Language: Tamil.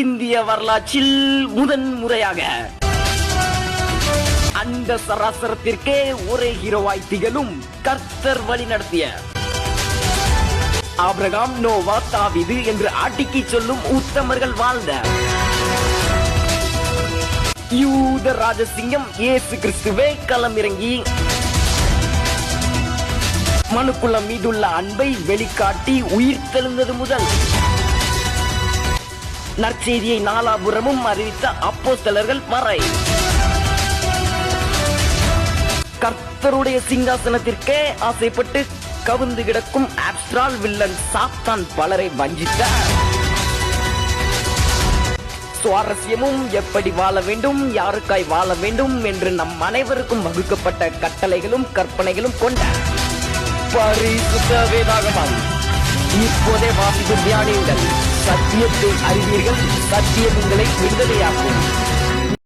இந்திய வரலாற்றில் முதன் முறையாக. அந்த சராசரத்திற்கே ஒரே ஹீரோவாய் திகழும் கர்த்தர் வழி நடத்திய. ஆபிரகாம் நோவா தாவிது என்று ஆட்டிக்கு சொல்லும் உத்தமர்கள் வாழ்ந்த. யூத ராஜசிங்கம் இயேசு கிறிஸ்துவே களம் இறங்கி மனுக்குளம் மீதுள்ள அன்பை வெளிக்காட்டி உயிர் தெழுந்தது முதல். நற்செய்தியை நாலாபுரமும் அறிவித்த அப்போஸ்தலர்கள் மறை. கர்த்தருடைய சிங்காசனத்திற்கே ஆசைப்பட்டு கவுந்து கிடக்கும் ஆப்ஸ்ட்ரால் வில்லன் சாத்தான் பலரை வஞ்சித்தார். சுவாரஸ்யமும் எப்படி வாழ வேண்டும் யாருக்காய் வாழ வேண்டும் என்று நம் அனைவருக்கும் வகுக்கப்பட்ட கட்டளைகளும் கற்பனைகளும் கொண்ட. பரிசுத்த வேதாகமம். இப்போதே வாசித்து தியானியுங்கள் சத்தியத்தை அறிவீர்கள். சத்தியம் உங்களை விடுதலையாக்கும்